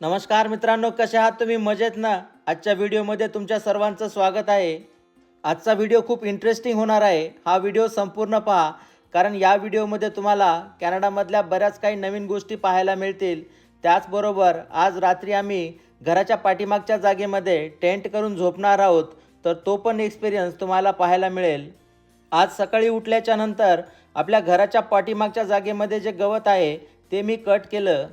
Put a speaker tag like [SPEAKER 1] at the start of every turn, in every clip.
[SPEAKER 1] नमस्कार मित्रांनो कसे आहात तुम्ही? मजेत ना? आजच्या व्हिडिओमध्ये तुमच्या सर्वांचं स्वागत आहे. आजचा व्हिडिओ खूप इंटरेस्टिंग होणार आहे. हा व्हिडिओ संपूर्ण पहा कारण या व्हिडिओमध्ये तुम्हाला कॅनडामधल्या बऱ्याच काही नवीन गोष्टी पाहायला मिळतील. त्याचबरोबर आज रात्री आम्ही घराच्या पाठीमागच्या जागेमध्ये टेंट करून झोपणार आहोत तर तो पण एक्सपिरियन्स तुम्हाला पाहायला मिळेल. आज सकाळी उठल्याच्या नंतर आपल्या घराच्या पाठीमागच्या जागेमध्ये जे गवत आहे ते मी कट केलं.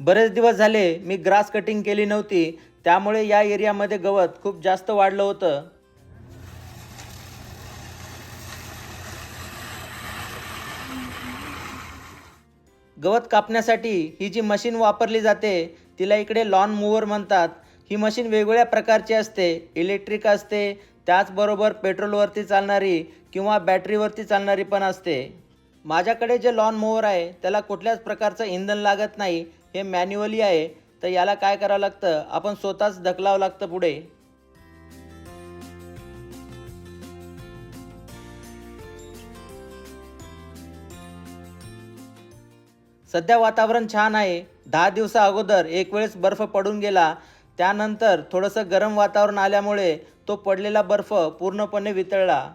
[SPEAKER 1] बरेच दिवस झाले मी ग्रास कटिंग केली नव्हती त्यामुळे या एरियामध्ये गवत खूप जास्त वाढलं होतं. गवत कापण्यासाठी ही जी मशीन वापरली जाते तिला इकडे लॉन मूवर म्हणतात. ही मशीन वेगवेगळ्या प्रकारची असते इलेक्ट्रिक असते त्याचबरोबर पेट्रोलवरती चालणारी किंवा बॅटरीवरती चालणारी पण असते. माझ्याकडे जे लॉन मोवर आहे त्याला कुठल्याच प्रकारचं इंधन लागत नाही हे मॅन्युअली आहे तर याला काय करावं लागतं? आपण स्वतःच ढकलावं लागतं पुढे. सध्या वातावरण छान आहे. दहा दिवसा अगोदर एक वेळेस बर्फ पडून गेला. त्यानंतर थोडंसं गरम वातावरण आल्यामुळे तो पडलेला बर्फ पूर्णपणे वितळला.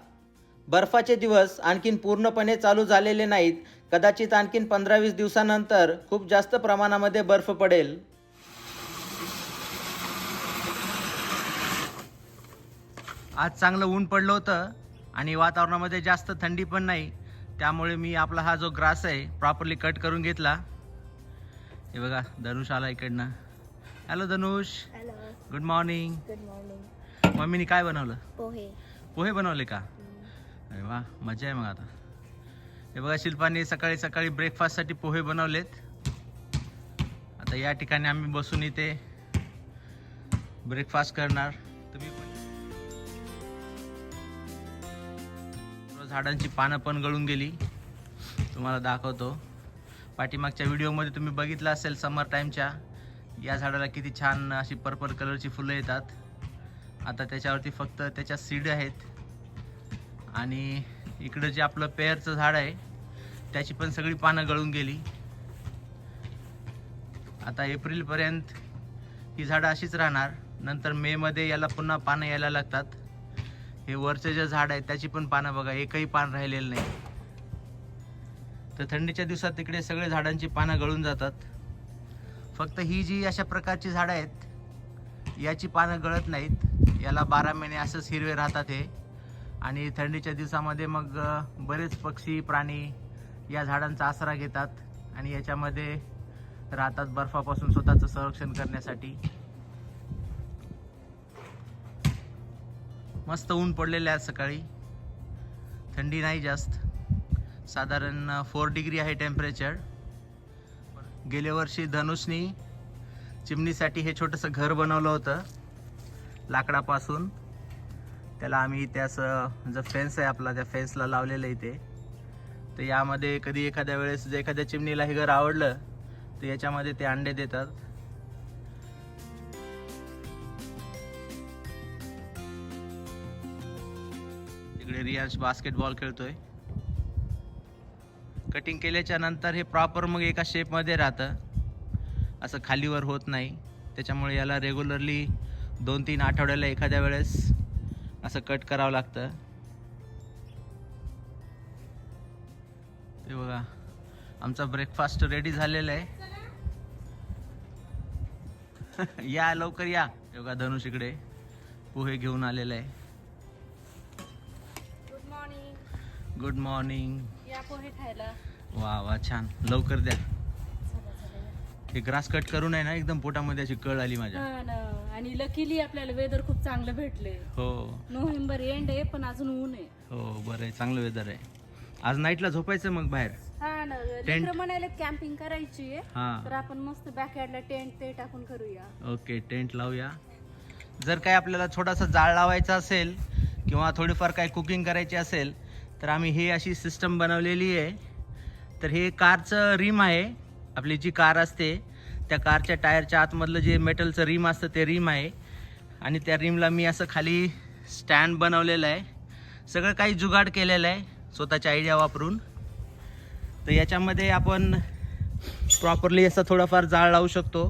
[SPEAKER 1] बर्फाचे दिवस आणखीन पूर्णपणे चालू झालेले नाहीत. कदाचित आणखीन पंधरा वीस दिवसानंतर खूप जास्त प्रमाणामध्ये बर्फ पडेल. आज चांगलं ऊन पडलं होतं आणि वातावरणामध्ये जास्त थंडी पण नाही. त्यामुळे मी आपला हा जो ग्रास आहे प्रॉपरली कट करून घेतला. हे बघा धनुष आला इकडनं. Hello Dhanush. Good morning
[SPEAKER 2] good morning
[SPEAKER 1] मम्मीने काय बनवलं?
[SPEAKER 2] पोहे.
[SPEAKER 1] पोहे बनवले का? अरे वा मजा आहे मग आता. हे बघा शिल्पाने सकाळी सकाळी ब्रेकफास्टसाठी पोहे बनवलेत. आता या ठिकाणी आम्ही बसून इथे ब्रेकफास्ट करणार. तुम्ही पण झाडांची पानं पण गळून गेली. तुम्हाला दाखवतो. पाठीमागच्या व्हिडिओमध्ये तुम्ही बघितलं असेल समर टाईमच्या या झाडाला किती छान अशी पर्पल कलरची फुलं येतात. आता त्याच्यावरती फक्त त्याच्या सीड आहेत. आणि इकडं जे आपलं पेअरचं झाड आहे त्याची पण सगळी पानं गळून गेली. आता एप्रिलपर्यंत ही झाडं अशीच राहणार. नंतर मेमध्ये याला पुन्हा पानं यायला लागतात. हे वरचं जे झाड आहे त्याची पण पानं बघा एकही पान राहिलेलं नाही. तर थंडीच्या दिवसात तिकडे सगळे झाडांची पानं गळून जातात. फक्त ही जी अशा प्रकारची झाडं आहेत याची पानं गळत नाहीत. याला बारा महिने असंच हिरवे राहतात हे. आणि थंडीच्या दिवसामध्ये मग बरेच पक्षी प्राणी या झाडांचा आसरा घेतात आणि याच्यामध्ये राहतात बर्फापासून स्वतःचं संरक्षण करण्यासाठी. मस्त ऊन पडलेलं आहे सकाळी. थंडी नाही जास्त. साधारण फोर डिग्री आहे टेम्परेचर गेल्या वर्षी धनुषनी चिमणीसाठी हे छोटंसं घर बनवलं होतं लाकडापासून. त्याला आम्ही इथे जो फेन्स आहे आपला त्या फेन्सला लावलेलं आहे ते. तर यामध्ये कधी एखाद्या वेळेस जर एखाद्या चिमणीला हे घर आवडलं तर याच्यामध्ये ते अंडे देतात. तिकडे रियांश बास्केटबॉल खेळतोय. कटिंग केल्याच्यानंतर हे प्रॉपर मग एका शेपमध्ये राहतं. असं खालीवर होत नाही. त्याच्यामुळे याला रेग्युलरली दोन तीन आठवड्याला एखाद्या वेळेस असं कट करावं लागतं. ते बघा आमचा ब्रेकफास्ट रेडी झालेला आहे. या लवकर या. बघा धनुष इकडे पोहे घेऊन आलेला आहे.
[SPEAKER 2] गुड मॉर्निंग
[SPEAKER 1] गुड मॉर्निंग
[SPEAKER 2] या पोहे खायला.
[SPEAKER 1] वा वा छान. लवकर द्या. हे ग्रास कट करून आहे ना एकदम पोटामध्ये अशी कळ आली माझ्या.
[SPEAKER 2] हा ना. आणि लकीली आपल्याला वेदर खूप चांगलं भेटले
[SPEAKER 1] हो.
[SPEAKER 2] नोव्हेंबर एंड आहे पण अजून ऊन आहे.
[SPEAKER 1] हो बरं आहे चांगलं वेदर आहे. आज नाईटला झोपायचं मग बाहेर?
[SPEAKER 2] हा ना.
[SPEAKER 1] Tent.
[SPEAKER 2] लेकरं म्हणाले कॅम्पिंग करायची आहे.
[SPEAKER 1] हां.
[SPEAKER 2] तर आपण मस्त बॅकयार्डला टेंट ते टाकून करूया.
[SPEAKER 1] ओके टेंट लावूया. जर काही आपल्याला थोडासा जाळ लावायचा असेल किंवा थोडीफार काही कुकिंग करायची असेल तर आम्ही ही अशी सिस्टम बनवलेली आहे. तर हे कारचं रिम आहे. आपली जी कार असते त्या कारच्या टायरच्या आतमधलं जे मेटलचं रिम असतं ते रिम आहे. आणि त्या रिमला मी असं खाली स्टँड बनवलेलं आहे. सगळं काही जुगाड केलेलं आहे स्वतःच्या आयडिया वापरून. तर याच्यामध्ये आपण प्रॉपरली असं थोडाफार जाळ लावू शकतो.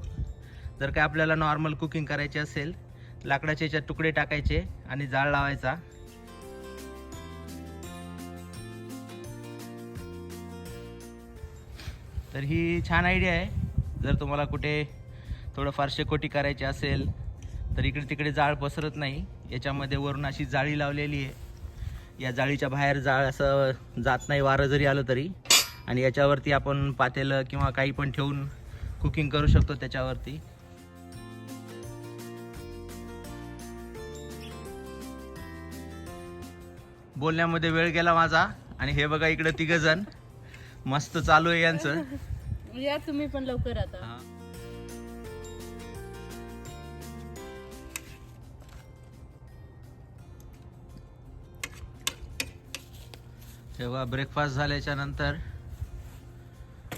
[SPEAKER 1] जर काय आपल्याला नॉर्मल कुकिंग करायची असेल लाकडाचे याच्यात तुकडे टाकायचे आणि जाळ लावायचा. तर ही छान आयडिया आहे. जर तुम्हाला कुठे थोडंफार शेकोटी करायची असेल तर इकडे तिकडे जाळ पसरत नाही. याच्यामध्ये वरून अशी जाळी लावलेली आहे. या जाळीच्या बाहेर जाळ असं जात नाही वारं जरी आलं तरी. आणि याच्यावरती आपण पातेलं किंवा काही पण ठेवून कुकिंग करू शकतो त्याच्यावरती. बोलण्यामध्ये वेळ गेला माझा. आणि हे बघा इकडे तिघ जण मस्त चालू आहे यांचं.
[SPEAKER 2] या तुम्ही पण लवकर आता.
[SPEAKER 1] हा. तेव्हा ब्रेकफास्ट झाल्याच्यानंतर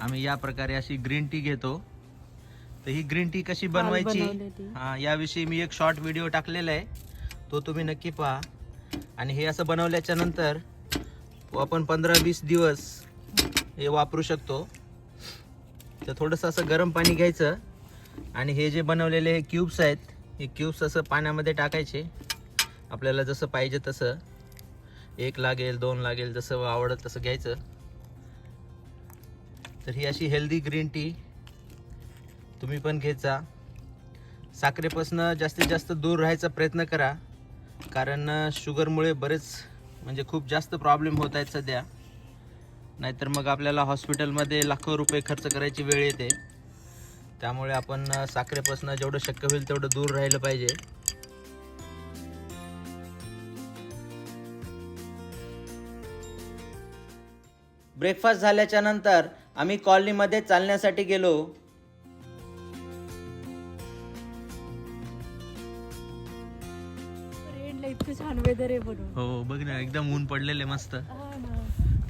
[SPEAKER 1] आम्ही या प्रकारे अशी ग्रीन टी घेतो. तर ही ग्रीन टी कशी बनवायची?
[SPEAKER 2] बनवलेली.
[SPEAKER 1] हा याविषयी मी एक शॉर्ट व्हिडिओ टाकलेला आहे. तो तुम्ही नक्की पहा. आणि हे असं बनवल्याच्या नंतर आपण पंधरा वीस दिवस हे वापरू शकतो. तर थोडंसं असं गरम पाणी घ्यायचं. आणि हे जे बनवलेले क्यूब्स आहेत हे क्यूब्स असं पाण्यामध्ये टाकायचे. आपल्याला जसं पाहिजे तसं. एक लागेल दोन लागेल जसं आवडत तसं घ्यायचं. तर ही अशी हेल्दी ग्रीन टी तुम्ही पण घ्यायचा. साखरेपासनं साखरेपासून जास्तीत जास्त दूर राहायचा प्रयत्न करा. कारण शुगरमुळे बरेच म्हणजे खूप जास्त प्रॉब्लेम होत आहेत सध्या. नाहीतर मग आपल्याला हॉस्पिटलमध्ये लाखो रुपये खर्च करायची वेळ येते. त्यामुळे आपण साखरेपासून जेवढं शक्य होईल तेवढं दूर राहिलं पाहिजे. ब्रेकफास्ट झाल्याच्यानंतर आम्ही कॉलनीमध्ये चालण्यासाठी गेलो.
[SPEAKER 2] इतकं छान वेदर आहे बनून
[SPEAKER 1] हो बघ ना एकदम ऊन पडलेले मस्त.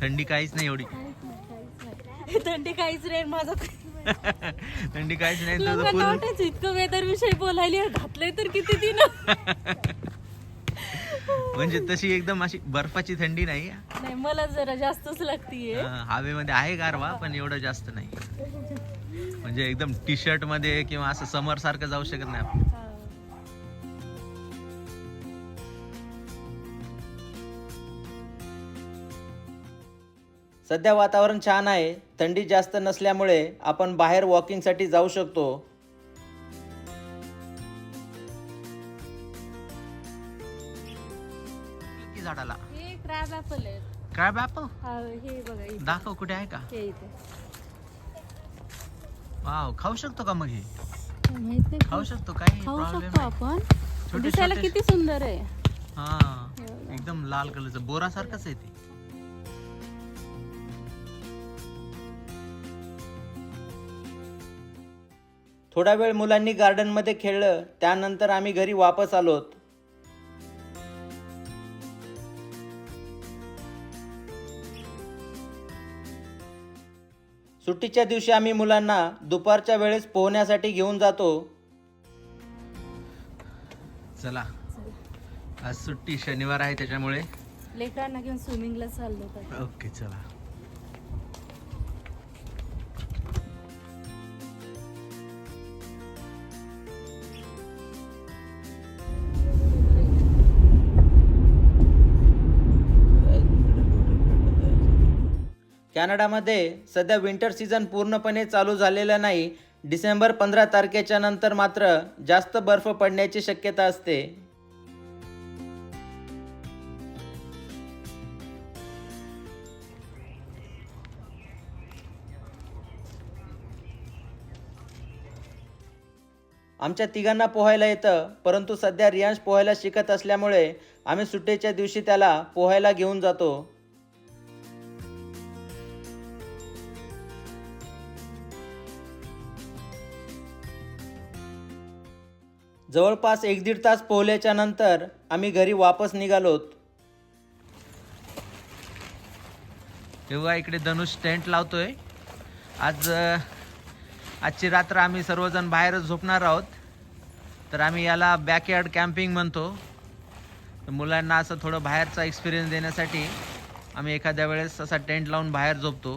[SPEAKER 1] थंडी काहीच नाही एवढी.
[SPEAKER 2] थंडी काहीच नाही माझं
[SPEAKER 1] थंडी काहीच नाही तुझं
[SPEAKER 2] लोकांना
[SPEAKER 1] फुल
[SPEAKER 2] वाटायचं इतकं वेदर विषयी बोलायला घातलंय तर किती दिन?
[SPEAKER 1] म्हणजे तशी एकदम अशी बर्फाची थंडी नाही
[SPEAKER 2] नाही मला जरा जास्तच लागतीये.
[SPEAKER 1] हवेमध्ये आहे गारवा पण एवढं जास्त नाही. म्हणजे एकदम टी शर्टमध्ये किंवा असं समर सारखं जाऊ शकत नाही आपण. सध्या वातावरण छान आहे थंडी जास्त नसल्यामुळे आपण बाहेर वॉकिंगसाठी जाऊ शकतो. झाडाला
[SPEAKER 2] हे क्रॅब ऍपल आहे.
[SPEAKER 1] काय बाप
[SPEAKER 2] हा हे बघा इथे.
[SPEAKER 1] दाखव कुठे आहे का?
[SPEAKER 2] हे इथे.
[SPEAKER 1] वाव खाऊ शकतो का मग हे?
[SPEAKER 2] माहीत नाही
[SPEAKER 1] खाऊ शकतो काही
[SPEAKER 2] खाऊ
[SPEAKER 1] प्रॉब्लेम
[SPEAKER 2] शकतो आपण.
[SPEAKER 1] छोटे
[SPEAKER 2] दिसायला
[SPEAKER 1] छोटे-
[SPEAKER 2] किती सुंदर आहे.
[SPEAKER 1] हा
[SPEAKER 2] हे बघा.
[SPEAKER 1] एकदम लाल कलरचं. बोरा सारखंच आहे ते. थोडा वेळ मुलांनी गार्डनमध्ये खेळलं त्यानंतर आम्ही घरी वापस आलोत. सुट्टीच्या दिवशी आम्ही मुलांना दुपारच्या वेळेस पोहण्यासाठी घेऊन जातो. चला.
[SPEAKER 2] चला.
[SPEAKER 1] आज सुट्टी शनिवार आहे त्याच्यामुळे.
[SPEAKER 2] लेकरांना घेऊन स्विमिंगला चाललो
[SPEAKER 1] ओके चला. कॅनडामध्ये सध्या विंटर सीझन पूर्णपणे चालू झालेला नाही. डिसेंबर पंधरा तारखेच्या नंतर मात्र जास्त बर्फ पडण्याची शक्यता असते. आमच्या तिघांना पोहायला येतं परंतु सध्या रियांश पोहायला शिकत असल्यामुळे आम्ही सुट्टीच्या दिवशी त्याला पोहायला घेऊन जातो. जवळपास एक दीड तास पोहल्याच्या नंतर आम्ही घरी वापस निघालोत तेव्हा इकडे धनुष टेंट लावतोय. आज आजची रात्र आम्ही सर्वजण बाहेरच झोपणार आहोत. तर आम्ही याला बॅकयार्ड कॅम्पिंग म्हणतो. तर मुलांना असं थोडं बाहेरचा एक्सपिरियन्स देण्यासाठी आम्ही एखाद्या वेळेस असा टेंट लावून बाहेर झोपतो.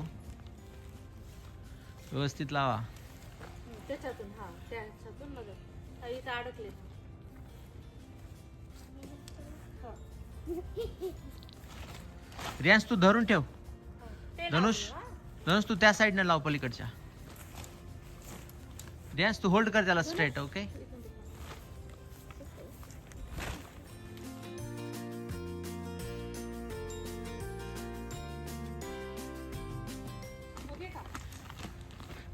[SPEAKER 1] व्यवस्थित लावा.
[SPEAKER 2] त्याच्यातून. इथं अडकले.
[SPEAKER 1] रियांश तू धरून ठेव.
[SPEAKER 2] ते
[SPEAKER 1] धनुष धनुष तू त्या साईडने लाव पलीकडच्या. रियांश तू होल्ड कर त्याला स्ट्रेट ओके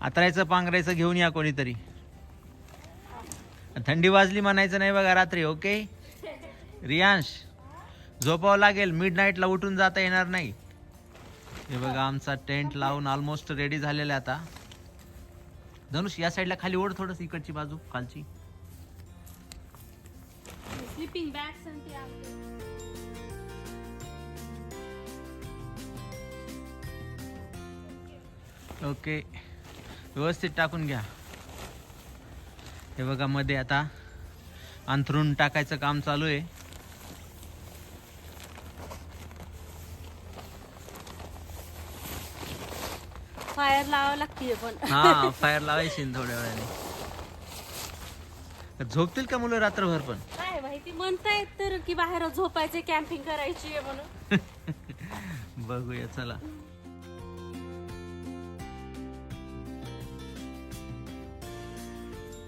[SPEAKER 1] आतरायचं पांघरायचं घेऊन या कोणीतरी. थंडी वाजली म्हणायचं नाही बघा रात्री ओके रियांश झोपावं लागेल. मिड नाईटला उठून जाता येणार नाही. हे बघा आमचा टेंट लावून ऑलमोस्ट रेडी झालेला आता. धनुष या साईडला खाली ओढ थोडस इकडची बाजू खालची.
[SPEAKER 2] स्लिपिंग.
[SPEAKER 1] ओके व्यवस्थित टाकून घ्या. हे बघा मध्ये आता अंथरून टाकायचं काम चालू आहे.
[SPEAKER 2] फायर लावावं लागते पण.
[SPEAKER 1] हा फायर लावायची ना थोड्या वेळाने. झोपतील का मुलं रात्रभर पण?
[SPEAKER 2] काय माहिती म्हणतायत तर की बाहेर झोपायचे कॅम्पिंग करायची आहे म्हणून.
[SPEAKER 1] बघूया चला.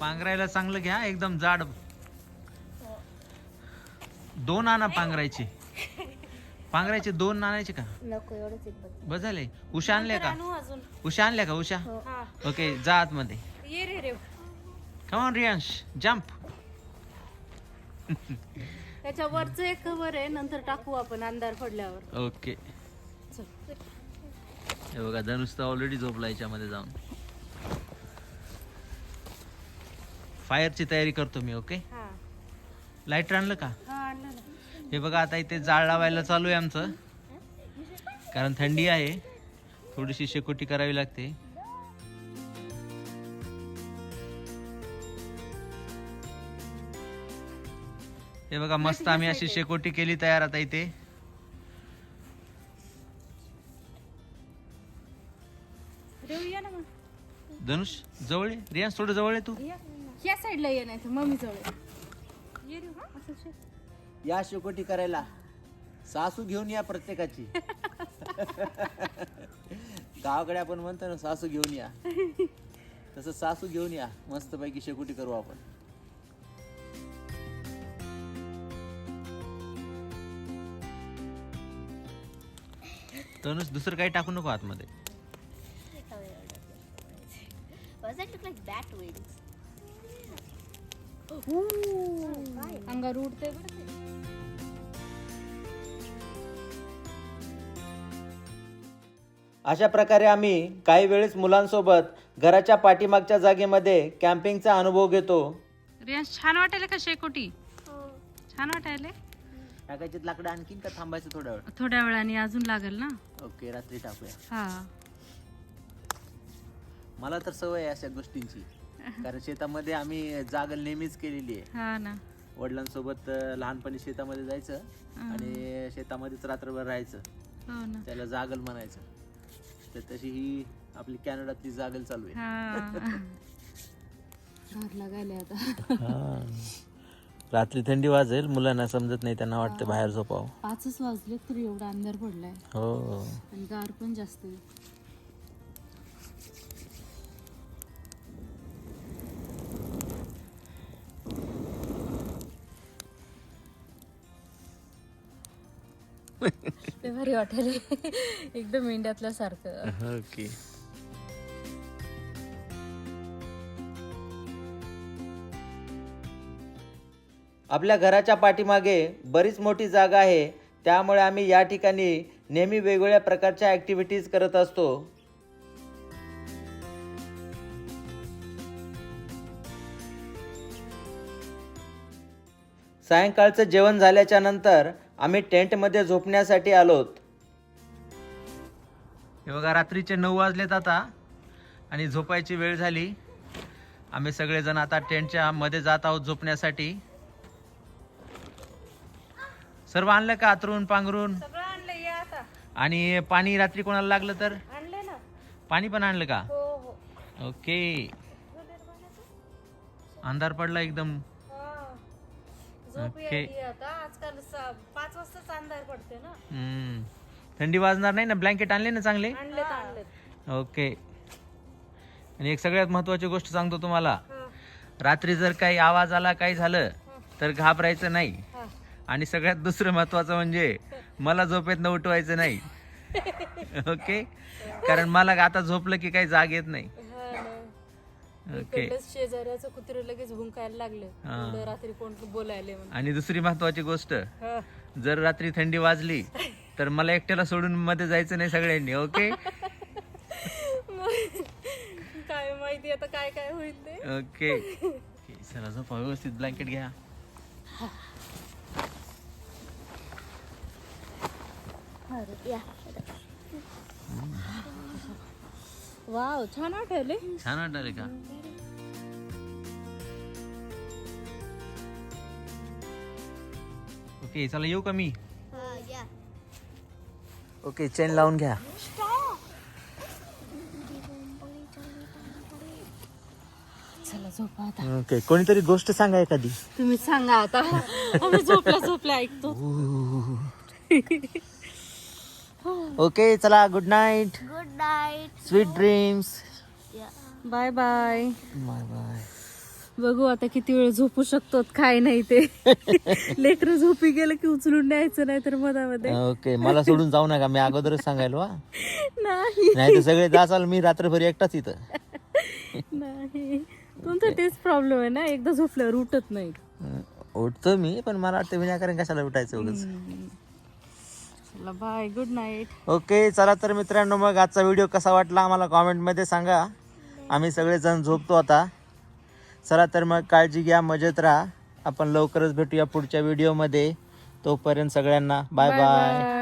[SPEAKER 1] पांघरायला चांगलं घ्या एकदम जाड. दोन आणा पांघरायचे. पांघरायचे दोन आणायचे का?
[SPEAKER 2] नको एवढंच एक बघ.
[SPEAKER 1] बस झाले. उषा आणल्या का?
[SPEAKER 2] आणू अजून.
[SPEAKER 1] उषा आणल्या का उषा?
[SPEAKER 2] हा.
[SPEAKER 1] ओके जा आतमध्ये.
[SPEAKER 2] ये रे रे
[SPEAKER 1] कमॉन रियांश जम्प
[SPEAKER 2] त्याच्या वरचं एक कवर आहे नंतर टाकू आपण अंधार पडल्यावर.
[SPEAKER 1] ओके.
[SPEAKER 2] चल.
[SPEAKER 1] हे बघा धनुष तर ऑलरेडी झोपला याच्यामध्ये जाऊन. फायरची तयारी करतो मी ओके
[SPEAKER 2] हा.
[SPEAKER 1] लाईटर आणलं का?
[SPEAKER 2] हा आणलं ना.
[SPEAKER 1] हे बघा आता इथे जाळ लावायला चालू आहे आमचं. कारण थंडी आहे. थोडीशी शेकोटी करावी लागते. हे बघा मस्त आम्ही अशी शेकोटी केली तयार आता इथे.
[SPEAKER 2] ना मग.
[SPEAKER 1] धनुष जवळ ये. रियांश थोडं जवळ आहे तू.
[SPEAKER 2] या या साईडला ये नाही तर मम्मी जवळ ये रे हा असं शे.
[SPEAKER 1] या शेकोटी करायला सासू घेऊन या प्रत्येकाची. गावाकडे आपण म्हणतो ना सासू घेऊन या. तसं सासू घेऊन या. मस्त पैकी शेकोटी करू आपण. तनुष दुसरं काही टाकू नको आतमध्ये.
[SPEAKER 3] Does that look like bat wings?
[SPEAKER 2] अंगावर उडते बरं ते.
[SPEAKER 1] अशा प्रकारे आम्ही काही वेळेस मुलांसोबत घराच्या पाठीमागच्या जागेमध्ये कॅम्पिंगचा अनुभव घेतो.
[SPEAKER 2] रियांश छान वाटायला का शेकोटी? छान वाटायला?
[SPEAKER 1] टाकायची लाकडं आणखीन का थांबायचं थोड्या वेळ?
[SPEAKER 2] थोड्या वेळाने अजून लागेल ना?
[SPEAKER 1] ओके रात्री टाकूया.
[SPEAKER 2] हा.
[SPEAKER 1] मला तर सवय आहे अशा गोष्टींची. कारण शेतामध्ये आम्ही जागल नेहमीच केलेली आहे.
[SPEAKER 2] हा ना.
[SPEAKER 1] वडिलांसोबत लहानपणी शेतामध्ये जायचं आणि शेतामध्येच रात्रभर राहायचं.
[SPEAKER 2] हो ना.
[SPEAKER 1] त्याला जागल म्हणायचं. तर तशी ही आपली कॅनडातली जागल चालू आहे.
[SPEAKER 2] हा. डर लागायला आता.
[SPEAKER 1] रात्री थंडी वाजेल मुलांना समजत नाही त्यांना वाटतं बाहेर झोपावं.
[SPEAKER 2] पाचच वाजले तरी एवढा अंधार पडलाय.
[SPEAKER 1] हो.
[SPEAKER 2] आणि गार पण जास्त आहे. ते भारी वाटायला एकदम इंडियातल्या सारखं.
[SPEAKER 1] ओके आपल्या घराच्या पाठीमागे बरीच मोठी जागा आहे. त्यामुळे आम्ही या ठिकाणी नेहमी वेगवेगळ्या प्रकारच्या ॲक्टिव्हिटीज करत असतो. सायंकाळचं जेवण झाल्याच्यानंतर आम्ही टेंटमध्ये झोपण्यासाठी आलोत. हे बघा रात्रीचे नऊ वाजलेत आता आणि झोपायची वेळ झाली. आम्ही सगळेजण आता टेंटच्या मध्ये जात आहोत झोपण्यासाठी. सर्व आणलं का आतरून पांघरून? आणि पाणी रात्री कोणाला लागलं तर?
[SPEAKER 2] आणले ना.
[SPEAKER 1] पाणी पण आणलं का?
[SPEAKER 2] हो हो.
[SPEAKER 1] ओके. अंधार पडला एकदम.
[SPEAKER 2] झोप
[SPEAKER 1] ओके.
[SPEAKER 2] येते आता. आजकाल स- पाच वाजताच अंधार पडते ना.
[SPEAKER 1] हम्म. थंडी वाजणार नाही ना? ब्लँकेट आणले ना चांगले?
[SPEAKER 2] आणलेत आणलेत.
[SPEAKER 1] ओके. आणि एक सगळ्यात महत्वाची गोष्ट सांगतो तुम्हाला. रात्री जर काही आवाज आला काही झालं तर घाबरायचं नाही.
[SPEAKER 2] हा.
[SPEAKER 1] आणि सगळ्यात दुसरं महत्वाचं म्हणजे मला झोपेत न उठवायचं नाही. ओके? कारण मला आता झोपलं की काही जाग येत नाही. ओके
[SPEAKER 2] शेजाऱ्याचं कुत्र लगेच भुंकायला लागलं. एवढं रात्री कोण बोलायले म्हणून.
[SPEAKER 1] आणि दुसरी महत्वाची गोष्ट
[SPEAKER 2] हा.
[SPEAKER 1] जर रात्री थंडी वाजली तर मला एकट्याला सोडून मध्ये जायचं नाही सगळ्यांनी ओके
[SPEAKER 2] काय माहिती आता काय काय होईल ते.
[SPEAKER 1] ओके चला झोपा व्यवस्थित ब्लँकेट घ्या.
[SPEAKER 3] Yeah.
[SPEAKER 2] वाव छान वाटले
[SPEAKER 1] छान वाटलं का? ओके चला येऊ का मी. ओके चेन लावून घ्या.
[SPEAKER 2] चला झोपा आता.
[SPEAKER 1] ओके कोणीतरी गोष्ट सांगा एखादी.
[SPEAKER 2] तुम्ही सांगा आता. आम्ही झोपल्या झोपल्या ऐकतो.
[SPEAKER 1] ओके चला good night
[SPEAKER 3] Good night.
[SPEAKER 1] Sweet dreams.
[SPEAKER 2] Bye bye
[SPEAKER 1] bye bye
[SPEAKER 2] बघू आता किती वेळ झोपू शकतो काय नाही ते. लेकर झोपी गेलं की उचलून न्यायचं नाही तर मधामध्ये.
[SPEAKER 1] ओके मला सोडून जाऊ नका मी अगोदरच सांगायला वा
[SPEAKER 2] नाही.
[SPEAKER 1] नाही तर सगळे जाचाल मी रात्रभर एकटाच इथं.
[SPEAKER 2] नाही. तुमचा तेच प्रॉब्लेम आहे ना एकदा झोपल्यावर उठत नाही.
[SPEAKER 1] उठतो मी पण मला वाटतं विनाकारण कशाला उठायचं उगाच
[SPEAKER 2] चला बाय गुड नाईट
[SPEAKER 1] ओके चला तर मित्रांनो मग आजचा व्हिडिओ कसा वाटला आम्हाला कॉमेंटमध्ये सांगा. आम्ही सगळेजण झोपतो आता. चला तर मग काळजी घ्या मजेत राहा. आपण लवकरच भेटूया पुढच्या व्हिडिओमध्ये तोपर्यंत सगळ्यांना बाय बाय
[SPEAKER 2] बाय